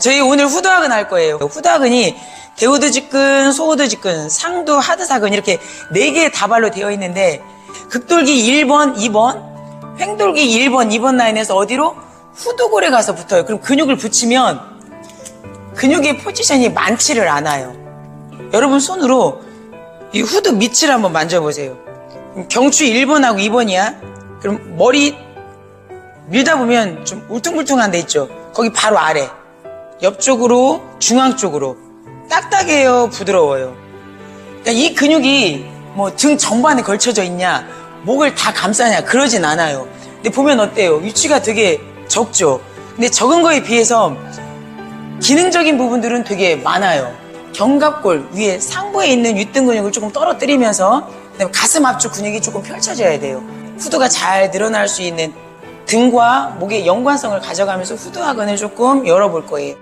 저희 오늘 후두학은 할 거예요. 후두학은이 대우드 직근, 소우드 직근, 상두, 하드사근 이렇게 네 개의 다발로 되어 있는데 극돌기 1번, 2번, 횡돌기 1번, 2번 라인에서 어디로? 후두골에 가서 붙어요. 그럼 근육을 붙이면 근육의 포지션이 많지를 않아요. 여러분 손으로 이 후드 밑을 한번 만져보세요. 경추 1번하고 2번이야. 그럼 머리 밀다 보면 좀 울퉁불퉁한 데 있죠. 거기 바로 아래. 옆쪽으로, 중앙 쪽으로. 딱딱해요, 부드러워요. 그러니까 이 근육이 뭐 등 전반에 걸쳐져 있냐, 목을 다 감싸냐, 그러진 않아요. 근데 보면 어때요? 위치가 되게 적죠? 근데 적은 거에 비해서 기능적인 부분들은 되게 많아요. 견갑골 위에 상부에 있는 윗등 근육을 조금 떨어뜨리면서 그다음에 가슴 앞쪽 근육이 조금 펼쳐져야 돼요. 후두가 잘 늘어날 수 있는 등과 목의 연관성을 가져가면서 후두하근을 조금 열어볼 거예요.